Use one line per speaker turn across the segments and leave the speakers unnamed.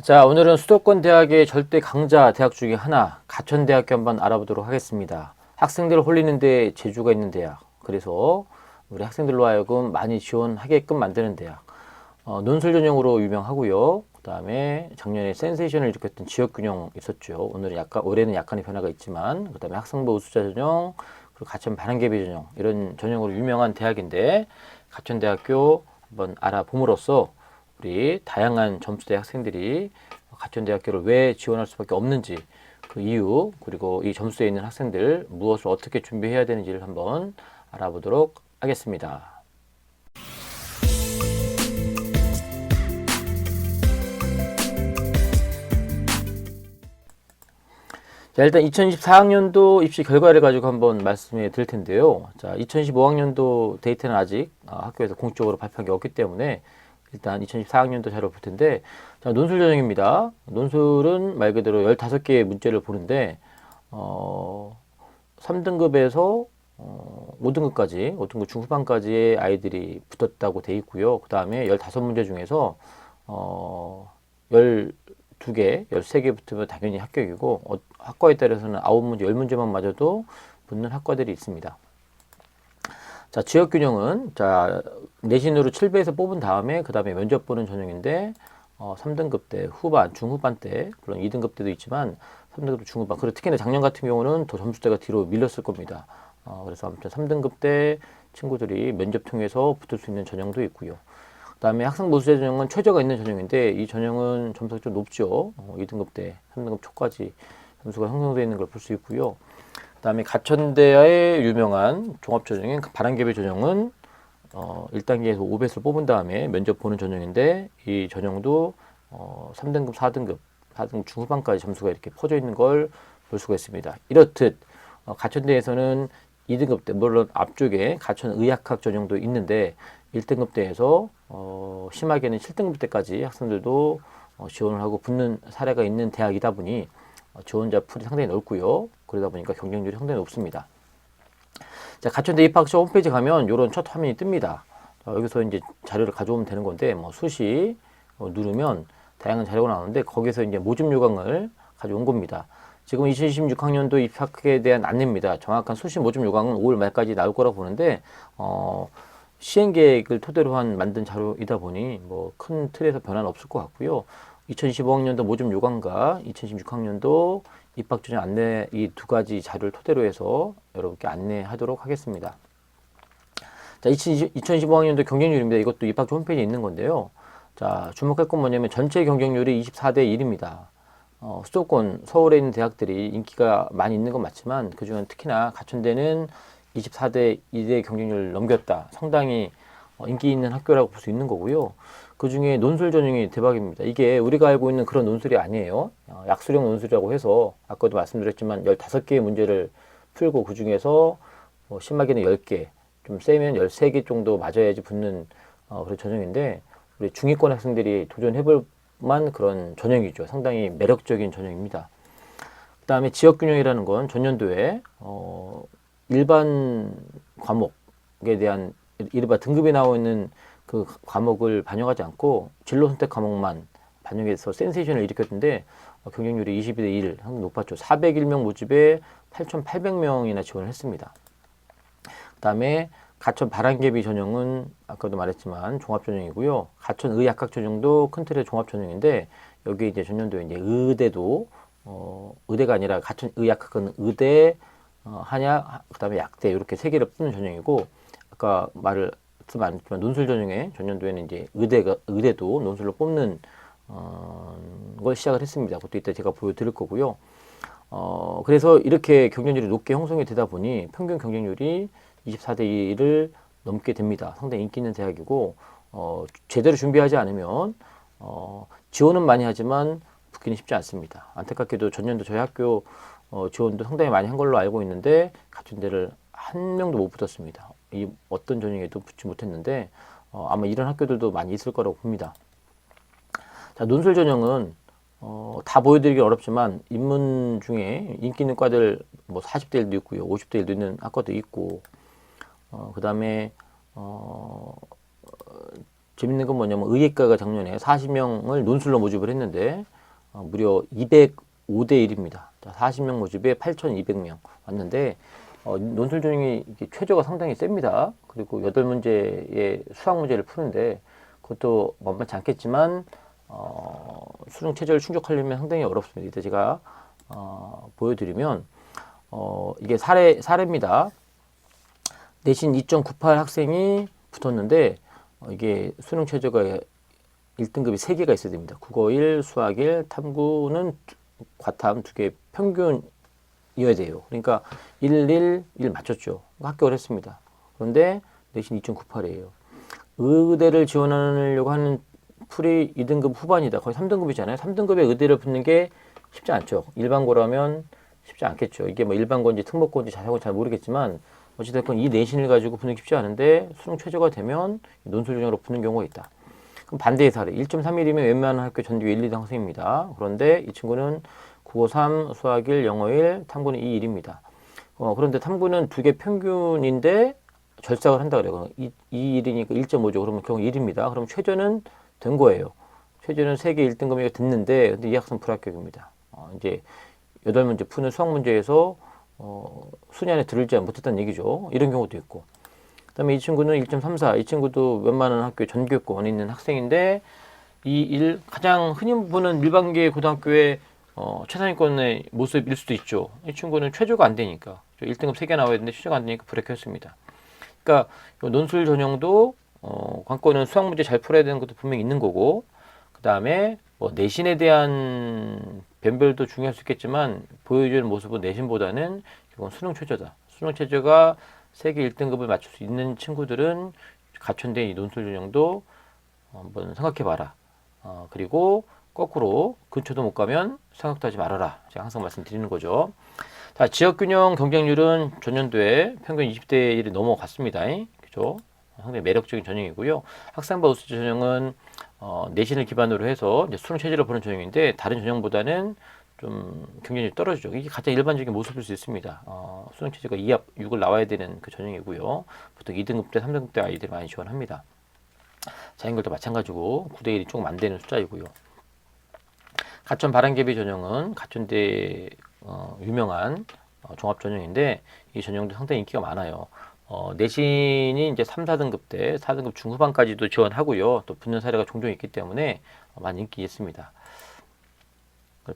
자, 오늘은 수도권 대학의 절대 강자 대학 중에 하나, 가천대학교 한번 알아보도록 하겠습니다. 학생들을 홀리는데 재주가 있는 대학. 그래서 우리 학생들로 하여금 많이 지원하게끔 만드는 대학. 어, 논술 전형으로 유명하고요. 그 다음에 작년에 센세이션을 일으켰던 지역균형 있었죠. 오늘은 약간, 올해는 약간의 변화가 있지만, 그 다음에 학생부 우수자 전형, 그리고 가천 반환개비 전형, 이런 전형으로 유명한 대학인데, 가천대학교 한번 알아봄으로써 우리 다양한 점수대 학생들이 가천대학교를 왜 지원할 수밖에 없는지 그 이유 그리고 이 점수에 있는 학생들 무엇을 어떻게 준비해야 되는지를 한번 알아보도록 하겠습니다. 자, 일단 2024학년도 입시 결과를 가지고 한번 말씀해 드릴 텐데요. 자, 2015학년도 데이터는 아직 아, 학교에서 공식적으로 발표한 게 없기 때문에 일단 2024학년도 자료 볼 텐데 자, 논술 전형입니다. 논술은 말 그대로 15개의 문제를 보는데 어, 3등급에서 어, 5등급까지, 5등급 중후반까지의 아이들이 붙었다고 돼 있고요. 그 다음에 15문제 중에서 어, 12개, 13개 붙으면 당연히 합격이고 어, 학과에 따라서는 9문제, 10문제만 맞아도 붙는 학과들이 있습니다. 자, 지역 균형은 자, 내신으로 7배에서 뽑은 다음에 그다음에 면접 보는 전형인데 어, 3등급 때 후반, 중후반 때 물론 2등급 때도 있지만 3등급 중후반 그리고 특히나 작년 같은 경우는 더 점수대가 뒤로 밀렸을 겁니다. 어, 그래서 아무튼 3등급 때 친구들이 면접 통해서 붙을 수 있는 전형도 있고요. 그다음에 학생 모수제 전형은 최저가 있는 전형인데 이 전형은 점수가 좀 높죠. 어, 2등급 때 3등급 초까지 점수가 형성되어 있는 걸 볼 수 있고요. 그다음에 가천대의 유명한 종합 전형인 바람개비 전형은 어, 1단계에서 5배수를 뽑은 다음에 면접 보는 전형인데 이 전형도 어, 3등급, 4등급, 4등급 중후반까지 점수가 이렇게 퍼져 있는 걸 볼 수가 있습니다. 이렇듯 어, 가천대에서는 2등급 때 물론 앞쪽에 가천 의학학 전형도 있는데 1등급 대에서 어, 심하게는 7등급 때까지 학생들도 어, 지원을 하고 붙는 사례가 있는 대학이다 보니 어, 지원자 풀이 상당히 넓고요. 그러다 보니까 경쟁률이 상당히 높습니다. 자, 가천대 입학처 홈페이지 가면 이런 첫 화면이 뜹니다. 자, 여기서 이제 자료를 가져오면 되는 건데 뭐 수시 어, 누르면 다양한 자료가 나오는데 거기서 이제 모집 요강을 가져온 겁니다. 지금 2026학년도 입학에 대한 안내입니다. 정확한 수시 모집 요강은 5월 말까지 나올 거라고 보는데 어, 시행 계획을 토대로 한 만든 자료이다 보니 뭐 큰 틀에서 변화는 없을 것 같고요. 2015학년도 모집 요강과 2016학년도 입학 전형 안내 이 두 가지 자료를 토대로 해서 여러분께 안내하도록 하겠습니다. 자, 2015학년도 경쟁률입니다. 이것도 입학 홈페이지에 있는 건데요. 자, 주목할 건 뭐냐면 전체 경쟁률이 24대 1입니다. 어, 수도권 서울에 있는 대학들이 인기가 많이 있는 건 맞지만 그중에 특히나 가천대는 24대 2대 경쟁률을 넘겼다. 상당히 어, 인기 있는 학교라고 볼 수 있는 거고요. 그 중에 논술 전형이 대박입니다. 이게 우리가 알고 있는 그런 논술이 아니에요. 어, 약수령 논술이라고 해서 아까도 말씀드렸지만 15개의 문제를 풀고 그 중에서 뭐 심하게는 10개, 좀 세면 13개 정도 맞아야지 붙는 어, 그런 전형인데 우리 중위권 학생들이 도전해볼 만 그런 전형이죠. 상당히 매력적인 전형입니다. 그 다음에 지역균형이라는 건 전년도에 어, 일반 과목에 대한 이른바 등급에 나와 있는 그 과목을 반영하지 않고 진로 선택 과목만 반영해서 센세이션을 일으켰는데 어, 경쟁률이 22대 1 상당히 높았죠. 401명 모집에 8,800명이나 지원을 했습니다. 그 다음에 가천 바람개비 전형은 아까도 말했지만 종합 전형이고요. 가천 의학학 전형도 큰 틀의 종합 전형인데 여기 이제 전년도에 이제 의대도 어, 의대가 아니라 가천 의학학은 의대, 어, 한약, 그다음에 약대 이렇게 세 개를 뽑는 전형이고 아까 말을 안 했지만 논술 전형에 전년도에는 이제 의대가 의대도 논술로 뽑는 어, 걸 시작을 했습니다. 그것도 이따 제가 보여드릴 거고요. 어, 그래서 이렇게 경쟁률이 높게 형성이 되다 보니 평균 경쟁률이 24대 1을 넘게 됩니다. 상당히 인기 있는 대학이고 어, 제대로 준비하지 않으면 어, 지원은 많이 하지만 붙기는 쉽지 않습니다. 안타깝게도 전년도 저희 학교 어, 지원도 상당히 많이 한 걸로 알고 있는데 같은 데를 한 명도 못 붙었습니다. 이 어떤 전형에도 붙지 못했는데 어, 아마 이런 학교들도 많이 있을 거라고 봅니다. 자, 논술 전형은 어, 다 보여드리기 어렵지만 인문 중에 인기 있는 과들 뭐 40대 1도 있고요, 50대 1도 있는 학과도 있고 어, 그 다음에, 어, 재밌는 건 뭐냐면 의예과가 작년에 40명을 논술로 모집을 했는데 어, 무려 205대 1입니다. 자, 40명 모집에 8,200명 왔는데 어, 논술 전형이 최저가 상당히 셉니다. 그리고 8문제의 수학 문제를 푸는데 그것도 만만치 않겠지만 어, 수능 최저를 충족하려면 상당히 어렵습니다. 이때 제가 어, 보여드리면 어, 이게 사례 사례입니다. 내신 2.98 학생이 붙었는데 어, 이게 수능 최저가 1등급이 3개가 있어야 됩니다. 국어 1, 수학 1, 탐구는 두- 과탐 두개 평균 이어야 돼요. 그러니까 1, 1, 1 맞췄죠. 합격을 했습니다. 그런데 내신 2.98이에요. 의대를 지원하려고 하는 풀이 2등급 후반이다. 거의 3등급이잖아요. 3등급에 의대를 붙는 게 쉽지 않죠. 일반고라면 쉽지 않겠죠. 이게 뭐 일반고인지 특목고인지 자세하고 잘 모르겠지만 어찌됐건 이 내신을 가지고 붙는 게 쉽지 않은데 수능 최저가 되면 논술 전형으로 붙는 경우가 있다. 그럼 반대의 사례 1.31이면 웬만한 학교 전교 1, 2등 학생입니다. 그런데 이 친구는 국어 3, 수학 1, 영어 1, 탐구는 2, 1입니다. 어, 그런데 탐구는 두 개 평균인데 절삭을 한다 그래요. 2, 2 1이니까 1.5죠. 그러면 경우 1입니다. 그럼 최저는 된 거예요. 최저는 세계 1등급이 됐는데 근데 이 학생 불합격입니다. 어, 이제 여덟 문제 푸는 수학 문제에서 어, 순위 안에 들지 못했다는 얘기죠. 이런 경우도 있고. 그다음에 이 친구는 1.34. 이 친구도 웬만한 학교 전교권에 있는 학생인데 이 일 가장 흔히 보는 일반계 고등학교의 어, 최상위권의 모습일 수도 있죠. 이 친구는 최저가 안 되니까 1등급 3개 나와야 되는데 최저가 안 되니까 불합격했습니다. 그러니까 요 논술 전형도 어, 관건은 수학 문제 잘 풀어야 되는 것도 분명히 있는 거고 그 다음에 뭐 내신에 대한 변별도 중요할 수 있겠지만 보여주는 모습은 내신보다는 이건 수능 최저다. 수능 최저가 세계 1등급을 맞출 수 있는 친구들은 갖춘된 이 논술 전형도 한번 생각해 봐라. 어, 그리고 거꾸로 근처도 못 가면 생각도 하지 말아라. 제가 항상 말씀드리는 거죠. 자, 지역균형 경쟁률은 전년도에 평균 20대 1이 넘어갔습니다. 그죠? 상당히 매력적인 전형이고요. 학생부 우수 전형은 어, 내신을 기반으로 해서 이제 수능 체제를 보는 전형인데 다른 전형보다는 좀 경쟁률이 떨어지죠. 이게 가장 일반적인 모습일 수 있습니다. 어, 수능 체제가 2합 6을 나와야 되는 그 전형이고요. 보통 2등급 때, 3등급 때 아이들이 많이 지원합니다. 자연결도 마찬가지고 9대 1이 조금 안 되는 숫자이고요. 가천 바람개비 전형은 가천대 어, 유명한 어, 종합 전형인데 이 전형도 상당히 인기가 많아요. 어, 내신이 이제 3, 4등급 때 4등급 중후반까지도 지원하고요. 또 붙는 사례가 종종 있기 때문에 어, 많이 인기 있습니다.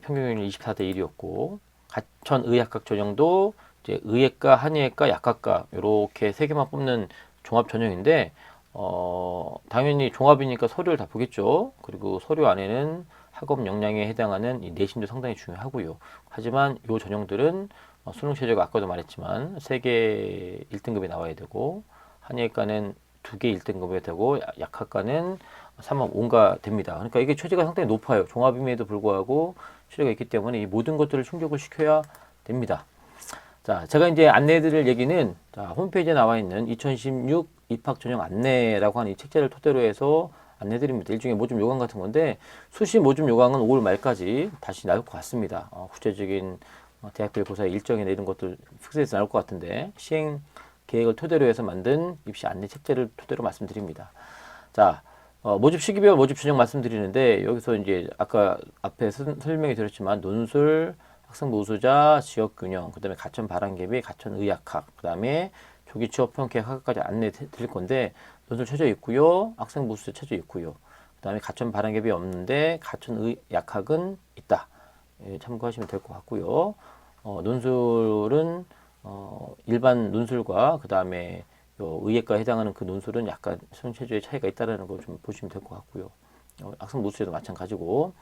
평균율 24대 1이었고 가천 의학학 전형도 이제 의예과, 한의예과, 약학과 이렇게 세 개만 뽑는 종합 전형인데 어, 당연히 종합이니까 서류를 다 보겠죠. 그리고 서류 안에는 학업 역량에 해당하는 이 내신도 상당히 중요하고요. 하지만 이 전형들은 어, 수능 최저가 아까도 말했지만 세계 1등급이 나와야 되고 한의과는 두 개 1등급이 되고 야- 약학과는 3만 5가 됩니다. 그러니까 이게 최저가 상당히 높아요. 종합임에도 불구하고 최저가 있기 때문에 이 모든 것들을 충족을 시켜야 됩니다. 자, 제가 이제 안내해드릴 얘기는 자, 홈페이지에 나와 있는 2016 입학 전형 안내라고 하는 이 책자를 토대로 해서 안내드립니다. 일종의 모집 요강 같은 건데 수시 모집 요강은 5월 말까지 다시 나올 것 같습니다. 어, 구체적인 어, 대학별 고사의 일정이나 이런 것들 픽스해서 나올 것 같은데 시행 계획을 토대로 해서 만든 입시 안내 책자를 토대로 말씀드립니다. 자, 어, 모집 시기별 모집 전형 말씀드리는데 여기서 이제 아까 앞에 선- 설명이 드렸지만 논술, 학생부 우수자, 지역균형, 그 다음에 가천 바람개비, 가천 의학학, 그 다음에 조기 취업 평가 학과까지 안내 드- 드릴 건데 논술 최저 있고요, 학생부 우수자 최저 있고요. 그다음에 가천 바람개비 없는데 가천 의학학은 있다. 예, 참고하시면 될 것 같고요. 어, 논술은 어, 일반 논술과 그 다음에 의예과에 해당하는 그 논술은 약간 수능 체제의 차이가 있다는 걸 좀 보시면 될 것 같고요. 어, 학생 모수에도 마찬가지고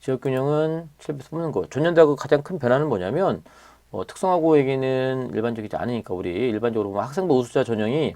지역균형은 실비에서 뽑는 거. 전년도하고 가장 큰 변화는 뭐냐면 어, 특성화고에게는 일반적이지 않으니까 우리 일반적으로 보면 학생부 우수자 전형이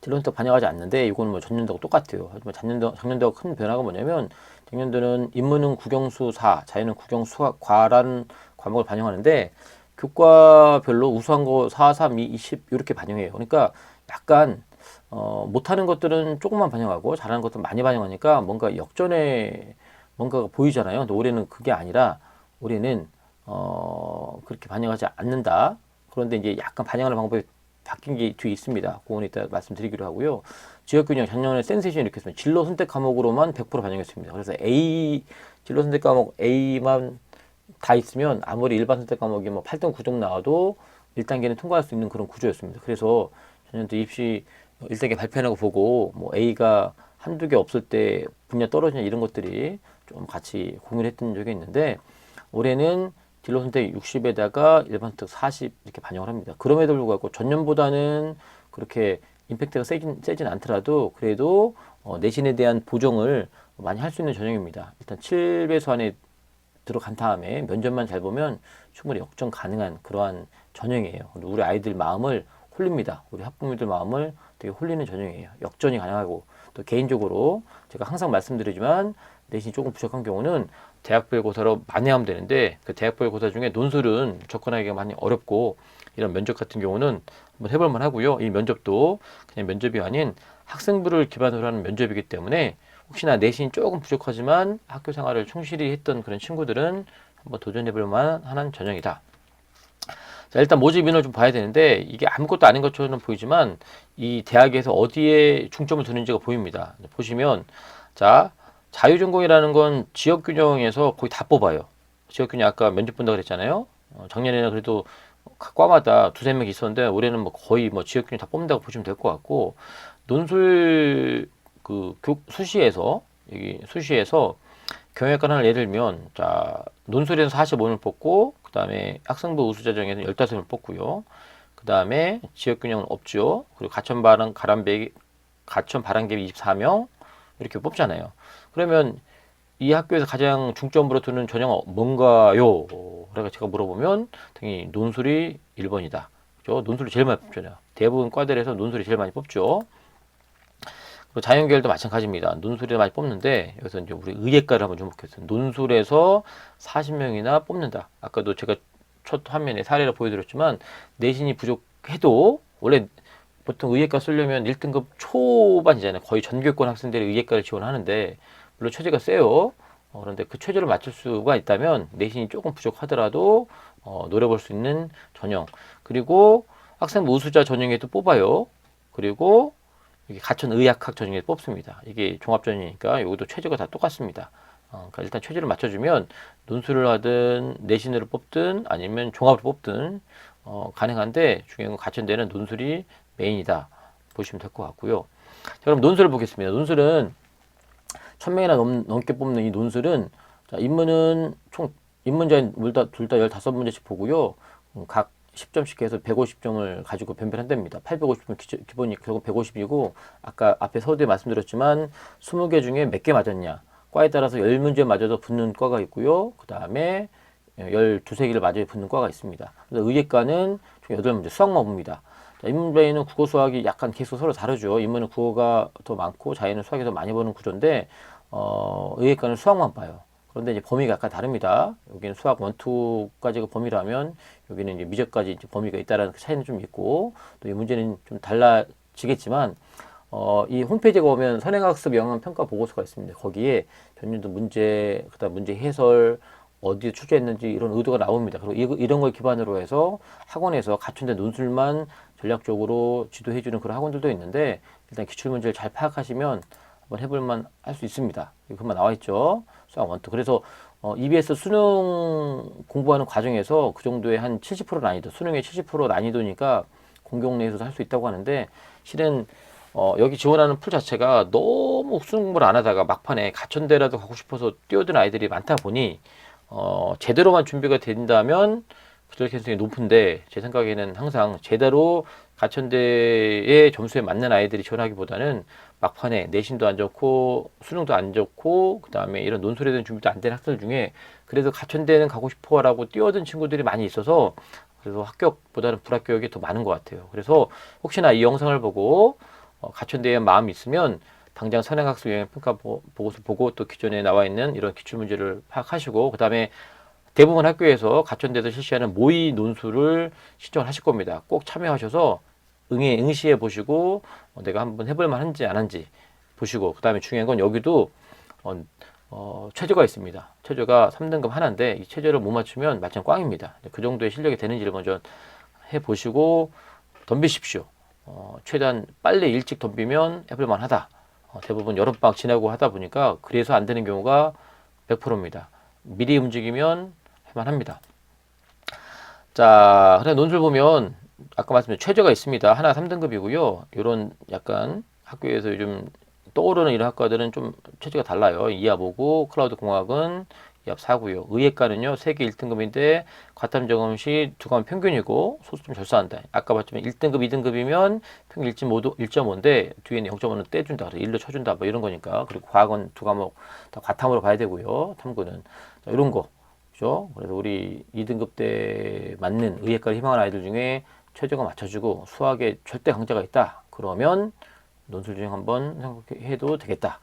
진로선택 반영하지 않는데 이거는 뭐 전년도하고 똑같아요. 하지만 작년도 작년도하고 큰 변화가 뭐냐면 작년도는 인문은 국영수 4, 자연은 국영수 과라는 과목을 반영하는데 교과별로 우수한 거 4, 3, 2, 20 이렇게 반영해요. 그러니까 약간 어, 못하는 것들은 조금만 반영하고 잘하는 것들 많이 반영하니까 뭔가 역전의 뭔가가 보이잖아요. 근데 올해는 그게 아니라 올해는 어, 그렇게 반영하지 않는다. 그런데 이제 약간 반영하는 방법이 바뀐 게 뒤에 있습니다. 그건 이따 말씀드리기로 하고요. 지역균형 작년에 센세이션 이렇게 했습니다. 진로 선택 과목으로만 100% 반영했습니다. 그래서 A 진로 선택 과목 A만 다 있으면 아무리 일반 선택 과목이 뭐 8등 9등 나와도 1단계는 통과할 수 있는 그런 구조였습니다. 그래서 작년도 입시 1단계 발표하는 거 보고 뭐 A가 한두 개 없을 때 분야 떨어지냐 이런 것들이 좀 같이 공유를 했던 적이 있는데 올해는 진로 선택 60에다가 일반 선택 40 이렇게 반영을 합니다. 그럼에도 불구하고 전년보다는 그렇게 임팩트가 세진, 세진 않더라도 그래도 어, 내신에 대한 보정을 많이 할 수 있는 전형입니다. 일단 7배수 안에 들어간 다음에 면접만 잘 보면 충분히 역전 가능한 그러한 전형이에요. 우리 아이들 마음을 홀립니다. 우리 학부모들 마음을 되게 홀리는 전형이에요. 역전이 가능하고 또 개인적으로 제가 항상 말씀드리지만 내신이 조금 부족한 경우는 대학별 고사로 만회하면 되는데 그 대학별 고사 중에 논술은 접근하기가 많이 어렵고 이런 면접 같은 경우는 한번 해볼 만 하고요. 이 면접도 그냥 면접이 아닌 학생부를 기반으로 하는 면접이기 때문에 혹시나 내신이 조금 부족하지만 학교 생활을 충실히 했던 그런 친구들은 한번 도전해볼 만한 전형이다. 자, 일단 모집 인원을 좀 봐야 되는데 이게 아무것도 아닌 것처럼 보이지만 이 대학에서 어디에 중점을 두는지가 보입니다. 보시면 자 자유전공이라는 건 지역균형에서 거의 다 뽑아요. 지역균형 아까 면접 본다 그랬잖아요. 어, 작년에는 그래도 각 과마다 두세 명 있었는데 올해는 뭐 거의 뭐 지역균형 다 뽑는다고 보시면 될 것 같고 논술 그 교, 수시에서 여기 수시에서 경영학과 하나 예를 들면 자 논술에서 45을 뽑고 그 다음에 학생부 우수자정에서 15을 뽑고요. 그 다음에 지역균형은 없죠. 그리고 가천 바람 가람배 가천 바람개비 24명 이렇게 뽑잖아요. 그러면 이 학교에서 가장 중점으로 두는 전형은 뭔가요? 그래서 제가 물어보면 당연히 논술이 1번이다. 그죠? 논술이 제일 많이 뽑잖아요. 대부분 과들에서 논술이 제일 많이 뽑죠. 그리고 자연계열도 마찬가지입니다. 논술에 많이 뽑는데 여기서 이제 우리 의예과를 한번 주목했어요. 논술에서 40명이나 뽑는다. 아까도 제가 첫 화면에 사례를 보여드렸지만 내신이 부족해도 원래 보통 의예과 쓰려면 1등급 초반이잖아요. 거의 전교권 학생들이 의예과를 지원하는데 물론 최저가 세요. 어, 그런데 그 최저를 맞출 수가 있다면 내신이 조금 부족하더라도 어, 노려볼 수 있는 전형. 그리고 학생부 우수자 전형에도 뽑아요. 그리고 이게 가천 의학학 전형에 뽑습니다. 이게 종합 전형이니까 이것도 최저가 다 똑같습니다. 어, 그러니까 일단 최저를 맞춰주면 논술을 하든 내신으로 뽑든 아니면 종합으로 뽑든 어, 가능한데 중요한 건 가천대는 논술이 메인이다 보시면 될 것 같고요. 자, 그럼 논술을 보겠습니다. 논술은 천 명이나 넘, 넘게 뽑는 이 논술은 자, 인문은 총 인문자 둘다 15문제씩 보고요. 음, 각 10점씩 해서 150점을 가지고 변별한답니다. 850점 기본이 결국 150이고 아까 앞에 서두에 말씀드렸지만 20개 중에 몇 개 맞았냐. 과에 따라서 10문제 맞아도 붙는 과가 있고요. 그 다음에 12세기를 맞아야 붙는 과가 있습니다. 그래서 의예과는 총 8문제 수학만 봅니다. 자, 인문배에는 국어 수학이 약간 계속 서로 다르죠. 인문은 국어가 더 많고 자연은 수학이 더 많이 보는 구조인데 어, 의예과는 수학만 봐요. 그런데 이제 범위가 약간 다릅니다. 여기는 수학 원투까지가 범위라면 여기는 이제 미적까지 이제 범위가 있다라는 그 차이는 좀 있고 또 이 문제는 좀 달라지겠지만 어, 이 홈페이지에 보면 선행학습 영향 평가 보고서가 있습니다. 거기에 전년도 문제, 그다음 문제 해설 어디에 출제했는지 이런 의도가 나옵니다. 그리고 이, 이런 걸 기반으로 해서 학원에서 갖춘된 논술만 전략적으로 지도해주는 그런 학원들도 있는데 일단 기출 문제를 잘 파악하시면 한번 해볼만 할 수 있습니다. 그만 나와 있죠. 수학 원투. 그래서 어, EBS 수능 공부하는 과정에서 그 정도의 한 70% 난이도, 수능의 70% 난이도니까 공격 내에서도 할 수 있다고 하는데 실은 어, 여기 지원하는 풀 자체가 너무 수능 공부를 안 하다가 막판에 가천대라도 가고 싶어서 뛰어든 아이들이 많다 보니 어, 제대로만 준비가 된다면 부절 가능성이 높은데 제 생각에는 항상 제대로 가천대의 점수에 맞는 아이들이 지원하기보다는 막판에 내신도 안 좋고 수능도 안 좋고 그 다음에 이런 논술에 대한 준비도 안 된 학생들 중에 그래도 가천대는 가고 싶어라고 뛰어든 친구들이 많이 있어서 그래서 합격보다는 불합격이 더 많은 것 같아요. 그래서 혹시나 이 영상을 보고 어, 가천대에 마음이 있으면 당장 선행학습 영향평가 보고서 보고 또 기존에 나와 있는 이런 기출 문제를 파악하시고 그 다음에 대부분 학교에서 가천대에서 실시하는 모의 논술을 신청을 하실 겁니다. 꼭 참여하셔서 응해 응시해 보시고 어, 내가 한번 해볼 만한지 안 한지 보시고 그 다음에 중요한 건 여기도 어, 어, 최저가 있습니다. 최저가 3등급 하나인데 이 최저를 못 맞추면 마찬 꽝입니다. 그 정도의 실력이 되는지를 먼저 해 보시고 덤비십시오. 어, 최대한 빨리 일찍 덤비면 해볼 만 하다. 어, 대부분 여름방학 지나고 하다 보니까 그래서 안 되는 경우가 100%입니다. 미리 움직이면 할만합니다. 자, 그래 논술 보면 아까 말씀드린 최저가 있습니다. 하나 3등급이고요. 이런 약간 학교에서 요즘 떠오르는 이런 학과들은 좀 최저가 달라요. 이하 보고 클라우드 공학은 이합 4고요. 의예과는요. 세계 1등급인데 과탐 정원 시두 과목 평균이고 소수 좀 절사한다. 아까 봤지만 1등급, 2등급이면 평균 1.5도 1.5인데 뒤에는 0.5는 떼준다. 그래서 1로 쳐준다. 뭐 이런 거니까. 그리고 과학은 두 과목 다 과탐으로 봐야 되고요. 탐구는 자, 이런 거. 그죠? 그래서 우리 2등급 때 맞는 의예과를 희망하는 아이들 중에 최저가 맞춰주고 수학에 절대 강자가 있다. 그러면 논술 중에 한번 생각해도 되겠다.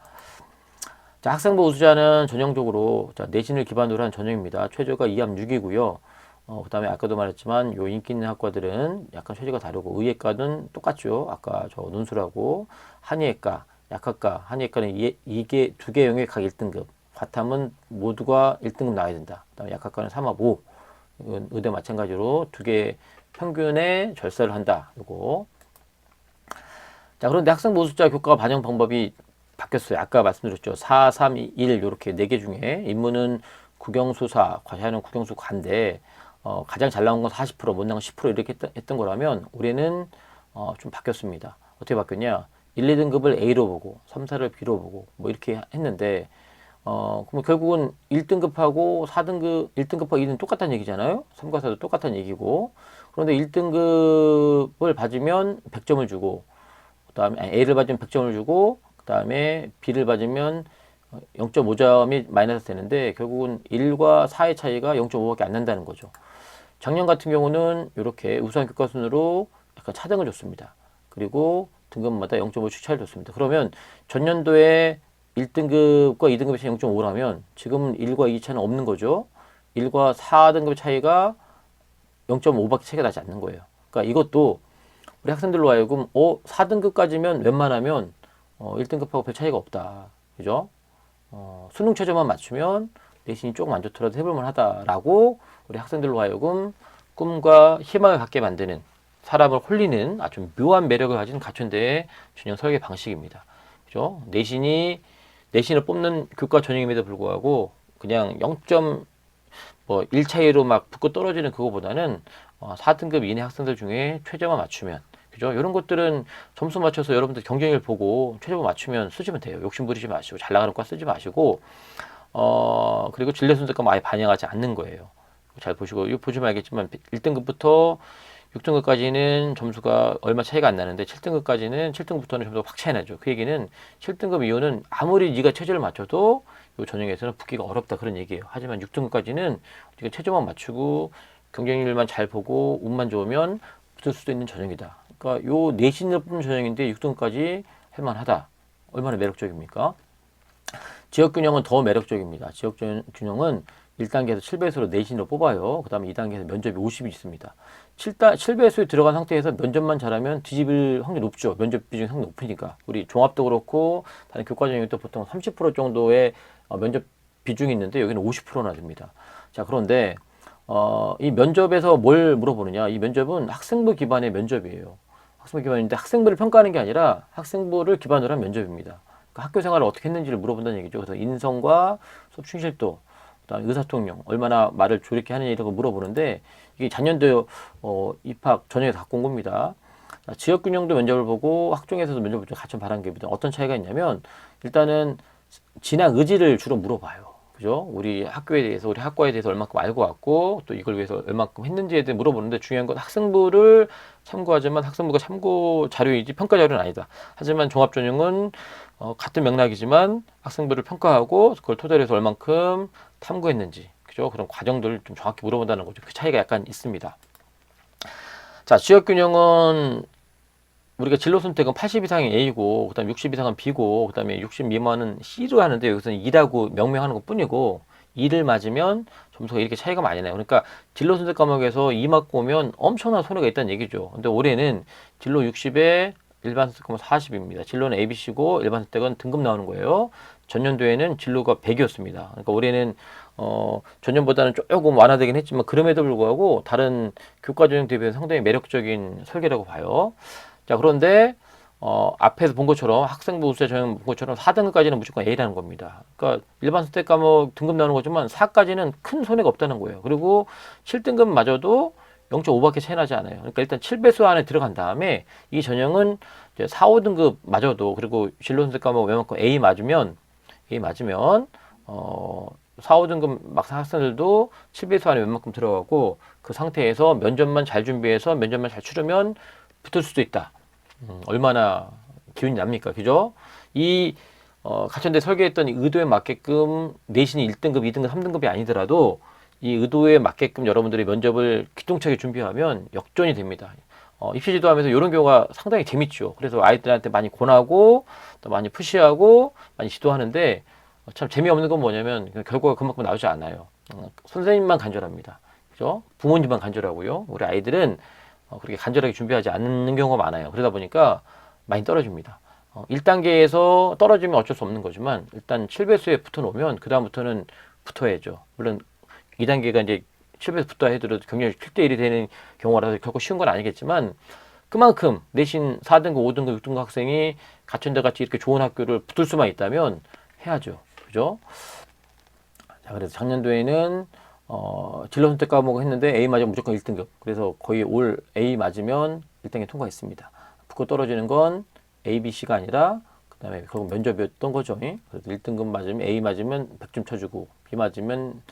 자, 학생부 우수자는 전형적으로 자, 내신을 기반으로 한 전형입니다. 최저가 2합 6이고요. 어, 그 다음에 아까도 말했지만 요 인기 있는 학과들은 약간 최저가 다르고 의예과는 똑같죠. 아까 저 논술하고 한의예과, 약학과, 한의예과는 이, 이게 두 개 영역이 각 1등급. 과탐은 모두가 1등급 나와야 된다. 그다음에 약학과는 3합 5. 이건 의대 마찬가지로 두 개 평균에 절사를 한다. 요거. 자, 그런데 학생 모수자 교과 반영 방법이 바뀌었어요. 아까 말씀드렸죠. 4, 3, 1 이렇게 네 개 중에 인문은 국영수사, 과시하는 국영수 관대 어, 가장 잘 나온 건 40%, 못 나온 건 10% 이렇게 했던, 했던 거라면 올해는 어, 좀 바뀌었습니다. 어떻게 바뀌었냐? 1, 2등급을 A로 보고 3, 4를 B로 보고 뭐 이렇게 했는데 어, 그럼 결국은 1등급하고 4등급, 1등급하고 2등 똑같다는 얘기잖아요. 3과 4도 똑같다는 얘기고. 그런데 1등급을 받으면 100점을 주고, 그 다음에 A를 받으면 100점을 주고, 그 다음에 B를 받으면 0.5점이 마이너스 되는데, 결국은 1과 4의 차이가 0.5밖에 안 난다는 거죠. 작년 같은 경우는 이렇게 우수한 교과 순으로 약간 차등을 줬습니다. 그리고 등급마다 0.5씩 차이를 줬습니다. 그러면 전년도에 1등급과 2등급의 차이 0.5라면 지금은 1과 2 차이는 없는 거죠. 1과 4등급 차이가 0.5밖에 차이가 나지 않는 거예요. 그러니까 이것도 우리 학생들로 하여금 어 4등급까지면 웬만하면 어 1등급하고 별 차이가 없다. 그죠? 어, 수능 최저만 맞추면 내신이 조금 안 좋더라도 해볼 만하다라고 우리 학생들로 하여금 꿈과 희망을 갖게 만드는 사람을 홀리는 아주 묘한 매력을 가진 가천대의 준영 설계 방식입니다. 그죠? 내신이 내신을 뽑는 교과 전형임에도 불구하고 그냥 0. 뭐1 차이로 막 붙고 떨어지는 그거보다는 어, 4등급 이내 학생들 중에 최저만 맞추면 그죠? 이런 것들은 점수 맞춰서 여러분들 경쟁을 보고 최저만 맞추면 쓰시면 돼요. 욕심 부리지 마시고 잘 나가는 과 쓰지 마시고 어 그리고 진례 순서감 아예 반영하지 않는 거예요. 잘 보시고 이거 보시면 알겠지만 1등급부터 6등급까지는 점수가 얼마 차이가 안 나는데 7등급까지는 7등급부터는 점수가 확 차이 나죠. 그 얘기는 7등급 이후는 아무리 네가 최저를 맞춰도 이 전형에서는 붙기가 어렵다 그런 얘기예요. 하지만 6등급까지는 네가 최저만 맞추고 경쟁률만 잘 보고 운만 좋으면 붙을 수도 있는 전형이다. 그러니까 요 내신을 뽑는 전형인데 6등급까지 할만하다. 얼마나 매력적입니까? 지역 균형은 더 매력적입니다. 지역 균형은 1단계에서 7배수로 내신으로 뽑아요. 그 다음에 2단계에서 면접이 50이 있습니다. 7다, 7배수에 들어간 상태에서 면접만 잘하면 뒤집을 확률이 높죠. 면접 비중이 상당히 높으니까. 우리 종합도 그렇고 다른 교과전형도 보통 30% 정도의 어, 면접 비중이 있는데 여기는 50%나 됩니다. 자, 그런데 어, 이 면접에서 뭘 물어보느냐? 이 면접은 학생부 기반의 면접이에요. 학생부 기반인데 학생부를 평가하는 게 아니라 학생부를 기반으로 한 면접입니다. 그러니까 학교 생활을 어떻게 했는지를 물어본다는 얘기죠. 그래서 인성과 수업 충실도, 그다음 의사통령 얼마나 말을 조리게 하느냐 이런 거 물어보는데 이게 작년도 어, 입학 전형에 서 갖고 온 겁니다. 지역균형도 면접을 보고 학종에서도 면접을 좀 같이 바란 게 어떤 차이가 있냐면 일단은 진학 의지를 주로 물어봐요. 그죠? 우리 학교에 대해서, 우리 학과에 대해서 얼마큼 알고 왔고, 또 이걸 위해서 얼마큼 했는지에 대해 물어보는데 중요한 건 학생부를 참고하지만 학생부가 참고 자료이지 평가 자료는 아니다. 하지만 종합 전형은 어, 같은 맥락이지만 학생부를 평가하고 그걸 토대로 해서 얼만큼 탐구했는지, 그죠? 그런 과정들을 좀 정확히 물어본다는 거죠. 그 차이가 약간 있습니다. 자, 지역 균형은 우리가 진로 선택은 80 이상이 A고, 그 다음 60 이상은 B고, 그 다음에 60 미만은 C로 하는데 여기서는 2라고 명명하는 것 뿐이고 2를 맞으면 점수가 이렇게 차이가 많이 나요. 그러니까 진로 선택 과목에서 2 맞고 오면 엄청난 손해가 있다는 얘기죠. 근데 올해는 진로 60에 일반 선택은 40입니다. 진로는 ABC고 일반 선택은 등급 나오는 거예요. 전년도에는 진로가 100이었습니다. 그러니까 올해는 어, 전년보다는 조금 완화되긴 했지만 그럼에도 불구하고 다른 교과 전형 대비해서 상당히 매력적인 설계라고 봐요. 자, 그런데 어, 앞에서 본 것처럼 학생부 우수자 전형 본 것처럼 4등급까지는 무조건 A라는 겁니다. 그러니까 일반 선택 과목 등급 나오는 거지만 4까지는 큰 손해가 없다는 거예요. 그리고 7등급마저도 0.5밖에 차이 나지 않아요. 그러니까 일단 7배수 안에 들어간 다음에 이 전형은 이제 4, 5등급 맞아도 그리고 진로 선택 과목 웬만큼 A 맞으면 A 맞으면 어 4, 5등급 막상 학생들도 7배수 안에 웬만큼 들어가고 그 상태에서 면접만 잘 준비해서 면접만 잘 치르면 붙을 수도 있다. 음, 얼마나 기운이 납니까? 그죠? 이 어, 가천대 설계했던 이 의도에 맞게끔 내신이 1등급, 2등급, 3등급이 아니더라도 이 의도에 맞게끔 여러분들이 면접을 기똥차게 준비하면 역전이 됩니다. 어, 입시 지도하면서 이런 경우가 상당히 재밌죠. 그래서 아이들한테 많이 권하고 또 많이 푸시하고 많이 지도하는데 어, 참 재미없는 건 뭐냐면 그 결과가 그만큼 나오지 않아요. 어, 선생님만 간절합니다. 그죠? 부모님만 간절하고요. 우리 아이들은 어, 그렇게 간절하게 준비하지 않는 경우가 많아요. 그러다 보니까 많이 떨어집니다. 어, 1단계에서 떨어지면 어쩔 수 없는 거지만 일단 7배수에 붙어 놓으면 그다음부터는 붙어야죠. 물론 2단계가 이제 7배수 붙어 해도 경력이 7대1이 되는 경우라서 결코 쉬운 건 아니겠지만 그만큼 내신 4등급, 5등급, 6등급 학생이 가천대 같이 이렇게 좋은 학교를 붙을 수만 있다면 해야죠. 그죠? 자, 그래서 작년도에는 어, 진로 선택 과목을 했는데 A 맞으면 무조건 1등급. 그래서 거의 올 A 맞으면 1등에 통과했습니다. 붙고 떨어지는 건 A, B, C가 아니라 그 다음에 결국 면접이었던 거죠. 예? 그래서 1등급 맞으면 A 맞으면 100점 쳐주고 B 맞으면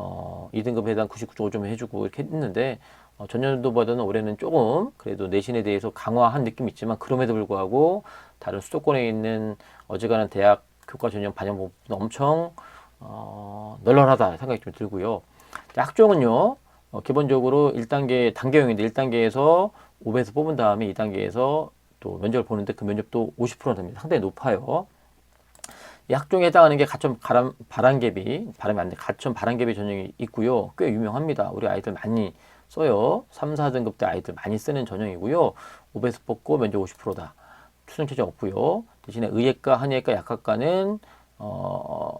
어, 2등급에 해당 99.5점 해주고 이렇게 했는데 어, 전년도보다는 올해는 조금 그래도 내신에 대해서 강화한 느낌이 있지만 그럼에도 불구하고 다른 수도권에 있는 어지간한 대학 교과 전형 반영 부분 엄청 어, 널널하다 생각이 좀 들고요. 자, 학종은요, 어, 기본적으로 1단계, 단계형인데 1단계에서 5배에서 뽑은 다음에 2단계에서 또 면접을 보는데 그 면접도 50% 됩니다. 상당히 높아요. 이 학종에 해당하는 게 가천 바람, 바람개비, 바람이 안 돼, 가천 바람개비 전형이 있고요. 꽤 유명합니다. 우리 아이들 많이 써요. 3, 4등급 때 아이들 많이 쓰는 전형이고요. 5배에서 뽑고 면접 50%다. 수능체제 없고요. 대신에 의예과, 한의예과, 약학과는 어,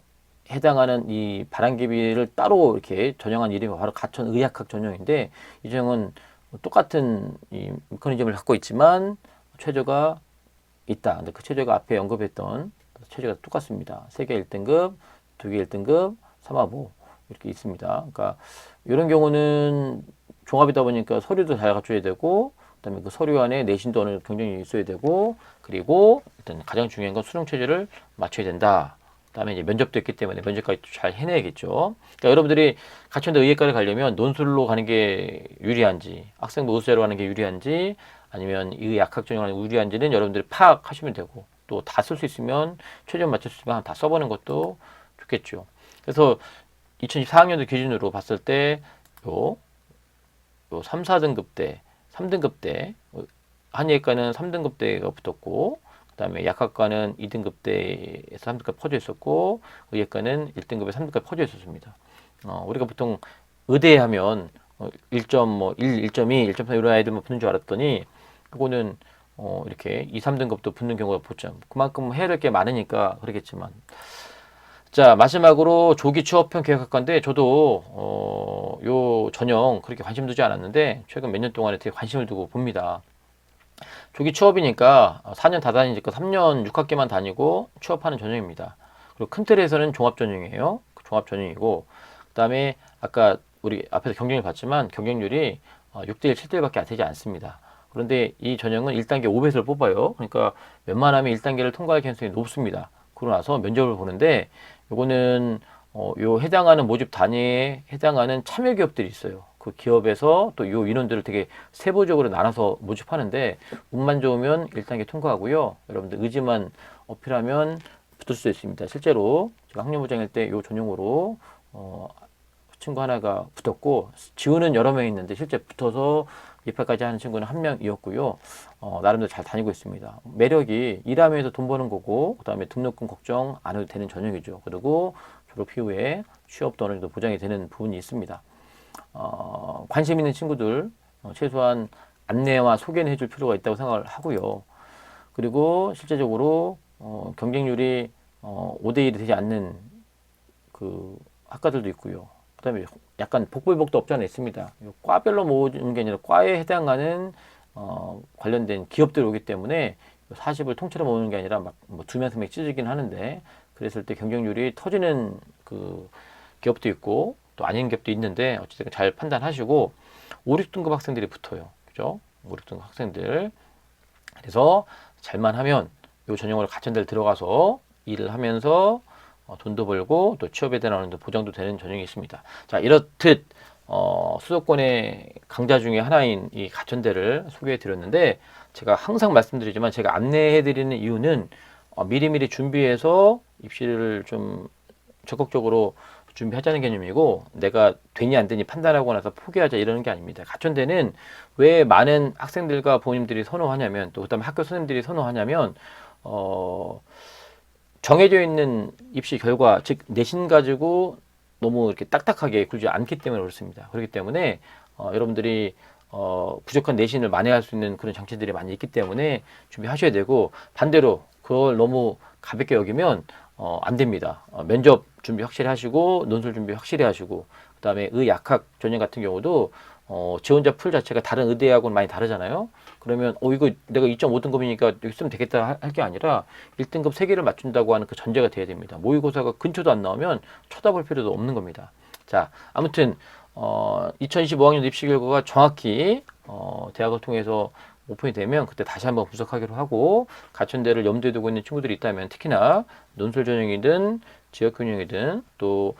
해당하는 이 바람개비를 따로 이렇게 전형한 이름이 바로 가천 의학학 전형인데 이 전형은 똑같은 이 메커니즘을 갖고 있지만 최저가 있다. 근데 그 최저가 앞에 언급했던 최저가 똑같습니다. 세계 1등급, 두개 1등급, 3하보 이렇게 있습니다. 그러니까 이런 경우는 종합이다 보니까 서류도 잘 갖춰야 되고 그다음에 그 서류 안에 내신도 어느 경쟁이 있어야 되고 그리고 일단 가장 중요한 건 수능 체제를 맞춰야 된다. 그다음에 이제 면접도 있기 때문에 면접까지 잘 해내야겠죠. 그러니까 여러분들이 가천대 의예과를 가려면 논술로 가는 게 유리한지 학생부 우수자로 가는 게 유리한지 아니면 이 약학 전형이 유리한지는 여러분들이 파악하시면 되고 또 다 쓸 수 있으면 최저 맞출 수 있으면 다 써보는 것도 좋겠죠. 그래서 2024학년도 기준으로 봤을 때 요, 요 3, 4등급 때, 3등급 때 한의학과는 3등급 때가 붙었고 그 다음에 약학과는 2등급 때에서 3등급 퍼져 있었고 의예과는 1등급에 3등급 퍼져 있었습니다. 어, 우리가 보통 의대 하면 어, 1점 뭐 1, 1.2, 1.4 이런 아이들만 붙는 줄 알았더니 그거는 어, 이렇게 2, 3등급도 붙는 경우가 붙죠. 그만큼 해야 될 게 많으니까 그러겠지만 자 마지막으로 조기 취업형 계획학과인데 저도 어, 요 전형 그렇게 관심 두지 않았는데 최근 몇 년 동안에 되게 관심을 두고 봅니다. 조기 취업이니까 4년 다 다니니까 3년 6학기만 다니고 취업하는 전형입니다. 그리고 큰 틀에서는 종합 전형이에요. 종합 전형이고 그다음에 아까 우리 앞에서 경쟁을 봤지만 경쟁률이 6대1, 7대1밖에 되지 않습니다. 그런데 이 전형은 1단계 5배수를 뽑아요. 그러니까 웬만하면 1단계를 통과할 가능성이 높습니다. 그러고 나서 면접을 보는데 요거는 어, 요 해당하는 모집 단위에 해당하는 참여 기업들이 있어요. 그 기업에서 또 요 인원들을 되게 세부적으로 나눠서 모집하는데 운만 좋으면 1단계 통과하고요. 여러분들 의지만 어필하면 붙을 수 있습니다. 실제로 제가 학년부장일 때 요 전용으로 어, 친구 하나가 붙었고 지우는 여러 명 있는데 실제 붙어서 입학까지 하는 친구는 한 명이었고요. 어, 나름대로 잘 다니고 있습니다. 매력이 일하면서 돈 버는 거고 그 다음에 등록금 걱정 안 해도 되는 전형이죠. 그리고 졸업 이후에 취업도 어느 정도 보장이 되는 부분이 있습니다. 어, 관심 있는 친구들 어, 최소한 안내와 소개는 해줄 필요가 있다고 생각을 하고요. 그리고 실제적으로 어, 경쟁률이 어, 5대1이 되지 않는 그 학과들도 있고요. 그다음에 약간 복불복도 없지 않아 있습니다. 과별로 모으는 게 아니라 과에 해당하는 어, 관련된 기업들이 오기 때문에 40을 통째로 모으는 게 아니라 막뭐두 명, 세명 찢어지긴 하는데 그랬을 때 경쟁률이 터지는 그 기업도 있고 또 아닌 기업도 있는데 어쨌든 잘 판단하시고 5, 6등급 학생들이 붙어요. 그죠? 5, 6등급 학생들. 그래서 잘만 하면 요 전형으로 가천대를 들어가서 일을 하면서 어, 돈도 벌고 또 취업에 대한 어느 정도 보장도 되는 전형이 있습니다. 자, 이렇듯 어, 수도권의 강자 중에 하나인 이 가천대를 소개해 드렸는데 제가 항상 말씀드리지만 제가 안내해 드리는 이유는 어, 미리미리 준비해서 입시를 좀 적극적으로 준비하자는 개념이고 내가 되니 안 되니 판단하고 나서 포기하자 이러는 게 아닙니다. 가천대는 왜 많은 학생들과 부모님들이 선호하냐면 또 그다음에 학교 선생님들이 선호하냐면 어 정해져 있는 입시 결과 즉 내신 가지고 너무 이렇게 딱딱하게 굴지 않기 때문에 그렇습니다. 그렇기 때문에 어, 여러분들이 어, 부족한 내신을 만회할 수 있는 그런 장치들이 많이 있기 때문에 준비하셔야 되고 반대로 그걸 너무 가볍게 여기면 어, 안 됩니다. 어, 면접 준비 확실히 하시고 논술 준비 확실히 하시고 그다음에 의약학 전형 같은 경우도 어, 지원자 풀 자체가 다른 의대하고는 많이 다르잖아요. 그러면 어 이거 내가 2.5등급이니까 여기 쓰면 되겠다 할 게 아니라 1등급 3개를 맞춘다고 하는 그 전제가 돼야 됩니다. 모의고사가 근처도 안 나오면 쳐다볼 필요도 없는 겁니다. 자, 아무튼 어, 2025학년 입시 결과가 정확히 어, 대학을 통해서 오픈이 되면 그때 다시 한번 분석하기로 하고 가천대를 염두에 두고 있는 친구들이 있다면 특히나 논술 전형이든 지역 교육이든 또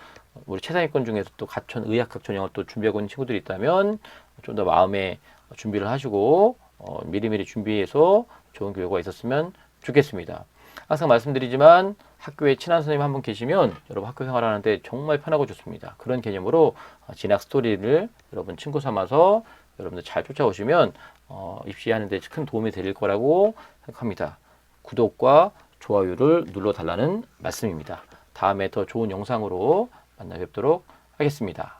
우리 최상위권 중에서 또 가천 의학학 전형을 또 준비하고 있는 친구들이 있다면 좀 더 마음에 준비를 하시고 어, 미리미리 준비해서 좋은 결과가 있었으면 좋겠습니다. 항상 말씀드리지만 학교에 친한 선생님 한 분 계시면 여러분 학교 생활하는데 정말 편하고 좋습니다. 그런 개념으로 어, 진학 스토리를 여러분 친구 삼아서 여러분들 잘 쫓아오시면 어, 입시하는 데 큰 도움이 될 거라고 생각합니다. 구독과 좋아요를 눌러달라는 말씀입니다. 다음에 더 좋은 영상으로 만나 뵙도록 하겠습니다.